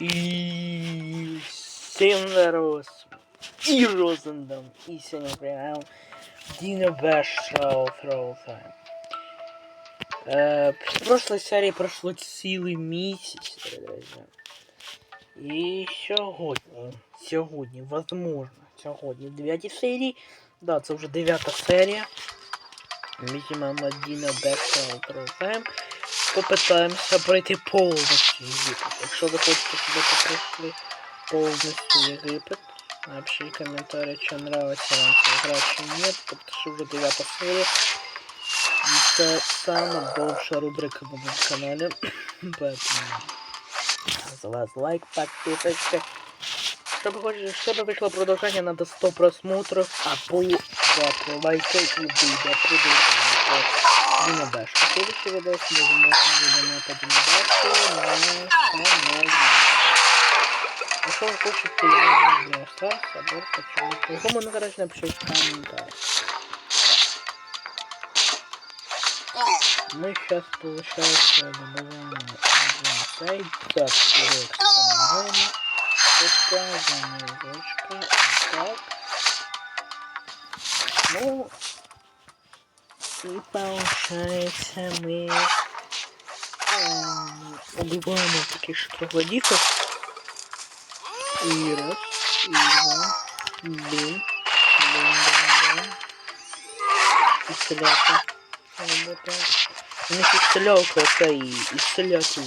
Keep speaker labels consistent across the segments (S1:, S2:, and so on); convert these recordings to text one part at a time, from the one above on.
S1: І всім зараз і Розендом, і сьогодні прям Діна Бешал Фроуфайм. Э, в прошлой серии прошло цілий місяць, друзі. І сьогодні, сьогодні, возможно, сьогодні в 9 серії, да, це вже 9 серія. Візьмемо Діна Бешал Фроуфайм. Попитаємося пройти повністю Єгипет. Якщо ви хочете, щоб ви пройшли повністю Єгипет, напишіть коментарі, чи нравиться вам ця гра чи ні, тобто що вже 9 серія. І це сама довша рубрика на моєму каналі. Поэтому за вас лайк, подписочка. Щоб, хоч- щоб вийшло продовження, надо 100 просмотрів, або 2 лайки і вийде продовження. Діна Бешка. Следующий видос мы можем видимо по Діна Бешку на каналі. Якщо ви хочете, я можу Brawl Stars або почати. Його можна, коротше, напишіть в коментарі. Мы сейчас, получается, добавляем один сайт. Так, вперед, по-моему. Опа, заморозочка. Вот так. Ну, и получается мы убиваем таких троглодитов. И раз, и два, бим, бим, бим, бим. Исцеляка. Работает. У них исцелялка оця і исцеляти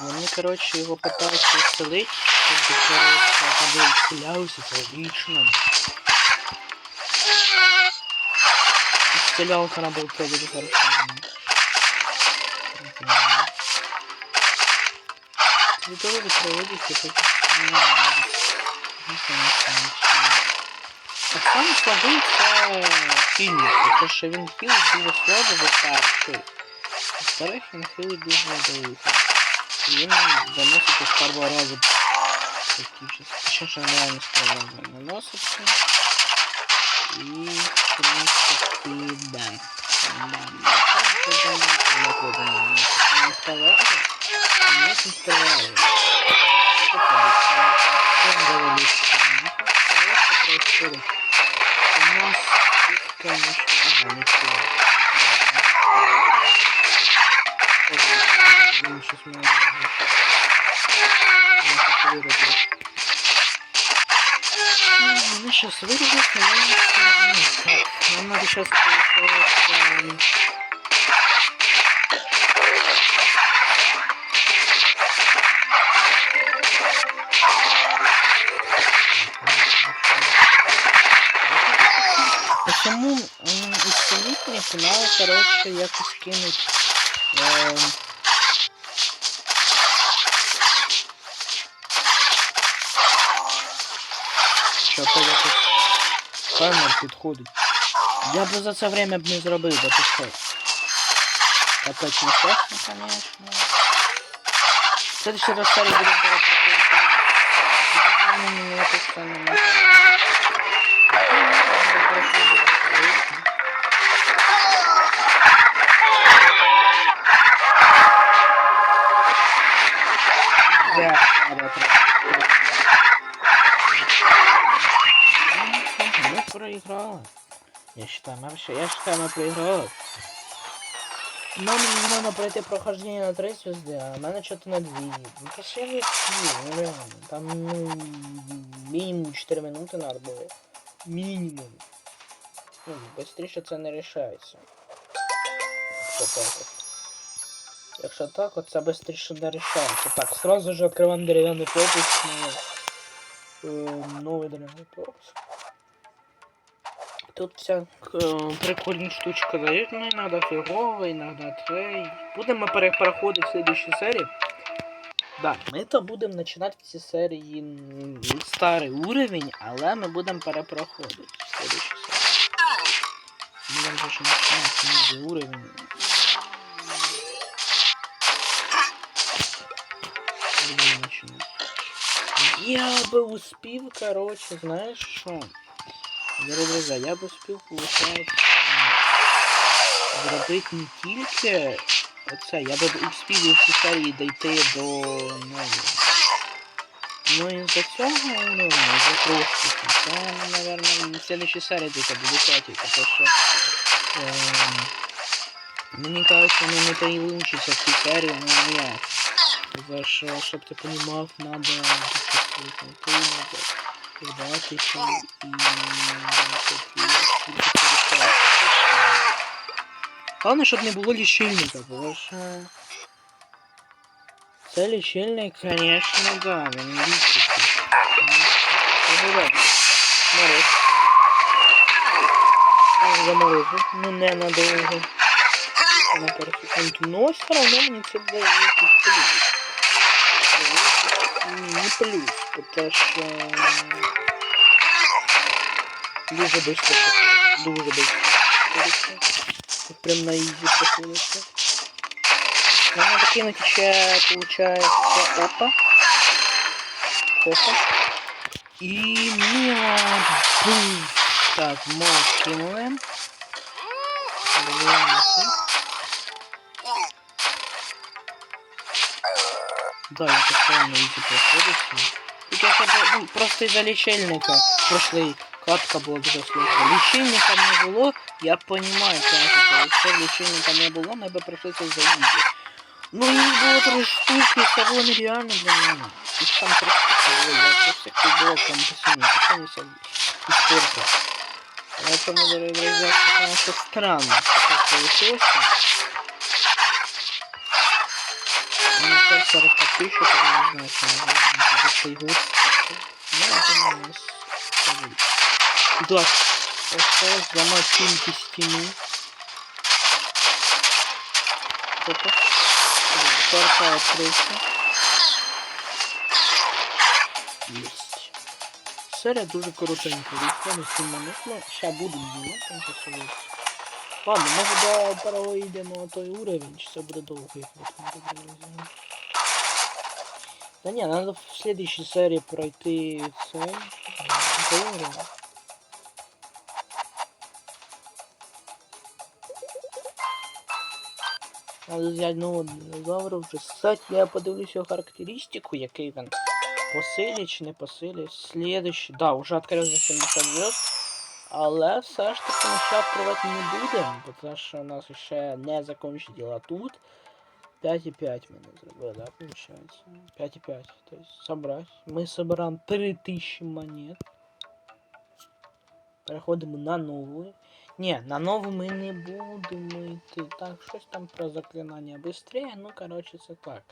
S1: Вони, коротше, його питаються исцелити, щоб, коротше, вони исцелялися, це логічно. Исцелялка работает дуже хорошо. Цветовые проводите, как Так само слабий це хілік, тому що він хілить дуже слабо за перший. Во-вторых, він хілить дуже далеко. І він заносить із першого разу практично. Точніше, нереально з першого разу наноситься. І, в принципі, бам. Бам. Як ви думаєте, не з першого разу? Ні, не з першого разу. Що це? Це доволі сильно. Але це происходит. У нас тут, конечно, ага, не все. Ну, сейчас мы мы сейчас вырежем, но нам надо сейчас получается Почему исцелительнику надо, короче, якось кинуть эм, Що-то якось фермер підходить. Я би за це время б не зробив, бо ти що? Опять нечесно, конечно. В следующий раз серии будем перепроходить. Я считаю, мы вообще, я считаю, мы проиграли. Нам нужно пройти прохождение на 3 звезды, а у мене что-то на 2. Ну, то ж я не успел, ну реально. Там ну, минимум 4 минуты надо было. Минимум. Ну, быстріше це не рішається. Якщо так от. Якщо так, от це быстріше не рішається. Так, сразу же открываем деревянный пропуск. Ну, э, новый деревянный пропуск. Тут вся э, прикольна штучка дають, ну иногда фигово, иногда трей. Будемо перепроходити в следующей серии. Да, ми то будемо починати в цій серії старий уровень, але ми будемо перепроходити в следующей серії. Будемо починати новий уровень. Я би успів, короче, знаєш що? Дорогі друзі, я б успів, виходить, зробити не тільки оце, я б успів у серії дійти до, ну, Ну из-за цього уровня, из-за трошки. Це, наверное, в следующей серії тільки буде тільки, тому що... Ем, мені кажется, ну не получится в цій серії, ну ніяк. За що, щоб ти понімав, надо вдатися і Главное, щоб не було лічильника, тому що... Це лічильник, конечно, да, він лічиться. Погуляй. Мороз. Ну, Заморозив. Ну, ненадовго. На пару секунд. Но все равно мені це дає якийсь плюс. Дає якийсь, не плюс, потому що... Дуже быстро. Дуже быстро. Тут прям на изи проходится. Нам надо кинуть еще, получается, опа. Опа. И миад. Бум. Так, мод кинули. Добиваемся. поставил постоянно эти проходите. И типа только ну, просто из-за лечебника прошлой катка была дуже сложная. Лечебника не было, я понимаю, конечно, якщо лечебника не было, мы бы пришли за заїзді. Ну и было три штуки, того нереально для меня. И там три штуки было, я просто кидал там посильно, посильно себя испортил. Поэтому, дорогие друзья, конечно, странно, как получилось. 40 еще там, не знаю, там, появился. Ну, это у нас... Да, осталось взломать какие-нибудь стены. Опа. Портал открылся. Есть. Соря дуже коротенько. Відколи суманусно. Ще буду діло, там посилитися. Ладно, може до перейдемо той уровень, чи це буде довго, як ми добре розуміємо. Да не, надо в следующей серии пройти уровень. Надо взяти нового динозавра вже. Кстати, я подивлюсь його характеристику, який він. По силі чи не по силі. Следующий. Да, уже відкрив за 70 звезд. Але все ж таки ми ще відкривати не будемо, тому що у нас ще не закончені діла тут. 5,5 ми не зробили, да, получается? 5,5. То есть собрать. Мы собираем 3000 монет. Переходимо на нову. Не, на нову ми не будемо йти. Так, щось там про заклинання быстрее. Ну, короче, це так.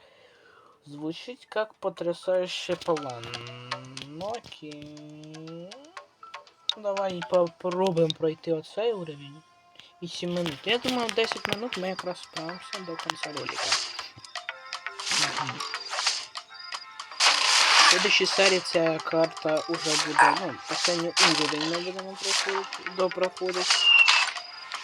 S1: Звучить как потрясающий план. Ну, окей. Давай попробуем пройти оцей уровень. 8 минут. Я думаю, 10 минут ми якраз справимося до кінця ролика. Угу. В следующей серії ця карта уже буде, ну, останній уровень ми будемо проходити, до проходити.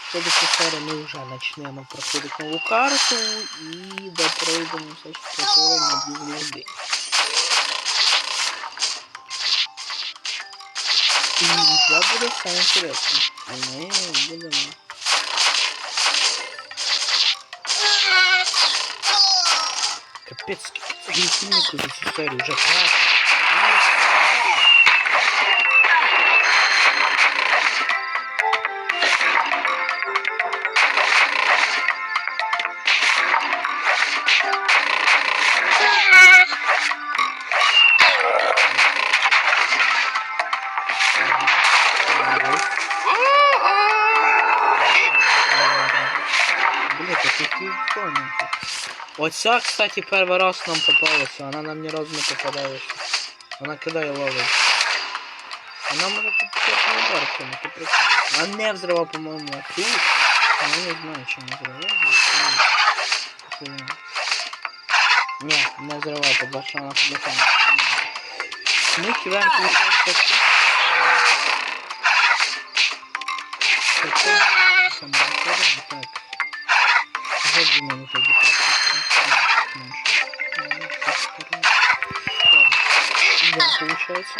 S1: В следующей серії ми вже почнемо проходити нову карту і допройдемо все ж таки на дві звезди. І це буде все інтересно. Ми будемо Капец, грифиннику за всю серию уже платят. Оця, кстати, перший раз нам попалася, вона нам ні разу не попадалася. Вона кидає ловить. Вона може попитати на удар кинути, прикольно. Вона не взрива, по-моєму, а тут. Я не знаю, чи не взрива. Ні, не взрива, тому що вона подлетає. Ми кидаємо, получается, тут. Так. Зайди мене тоді Да, получается.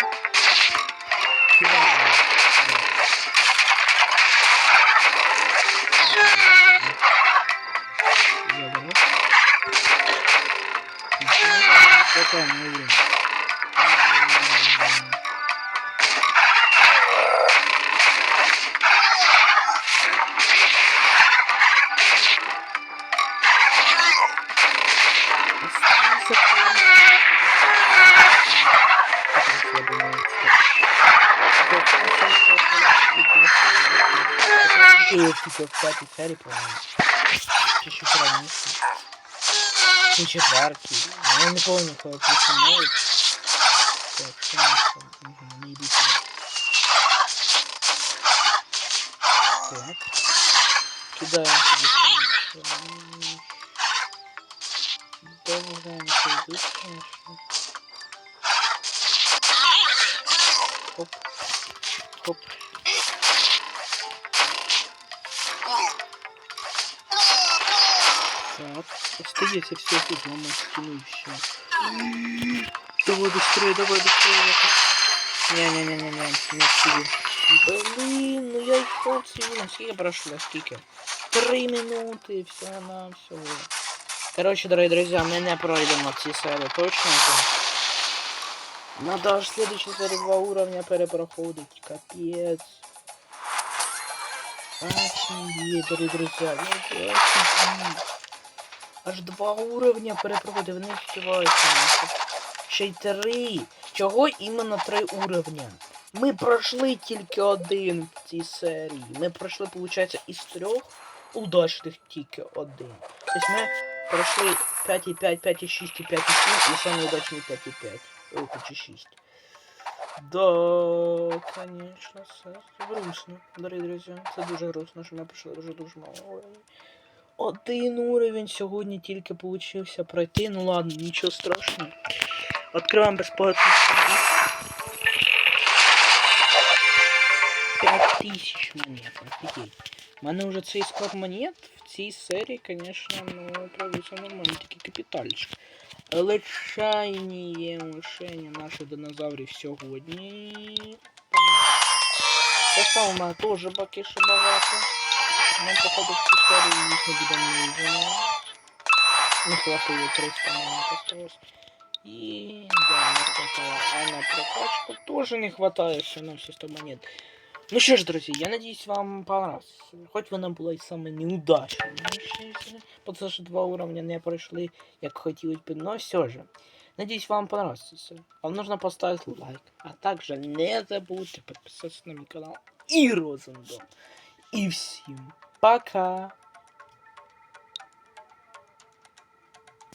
S1: Кидаем. Я беру. я тільки в п'ятій серії, по-моєму. Чи ще раніше. Чи четвертій. Ну, Я не пам'ятаю, коли починали. Так, що у нас там? Угу, не йду сюди. Так. Кидаємо собі там. Довго не пройдуть, конечно. Хоп. Хоп. остается все тут, мама стену все. Давай быстрее, давай быстрее. Не-не-не-не-не, не сиди. Блин, ну я йшов цивільно. Скільки прошло? Скільки? Три минути, все на всього. Короче, дорогие друзья, мы не пройдем ці серії, точно это. Надо аж следующий серии два уровня перепроходить. Капец. Офигеть, дорогие друзья. ну, офигеть. Аж два уровня перепроходить, вони встигаються. Ще й три. Чого іменно три уровня? Ми пройшли тільки один в цій серії. Ми пройшли, виходить, із трьох удачних тільки один. Тобто ми пройшли 5,5, 5,6 і 5,7 і самі удачні 5,5. Ой, хоч 6. Да, конечно, це грустно, дорогі друзі. Це дуже грустно, що ми пройшли вже дуже мало. Один уровень сьогодні тільки получився пройти. Ну ладно, нічого страшного. Открываем бесплатно. 5000 монет, офігеть. У мене вже цей склад монет в цій серії, конечно, ну, правиться нормально, такий капітальчик. Лишайні лишення наших динозаврів сьогодні. Мене теж баки ще багато. Нам походу в цій серії їх не буде нужно. Не хватило 300 монет осталось. И да, не хватало. А на прокачку тоже не хватает все равно все 100 монет. Ну что ж, друзья, я надеюсь, вам понравилось. Хоть вона була і саме неудачна. Потому что два уровня не пройшли, як хотілось бы, но все же. Надеюсь, вам понравилось. Вам нужно поставить лайк. А также не забудьте подписаться на мой канал и Розендом. И всем пока!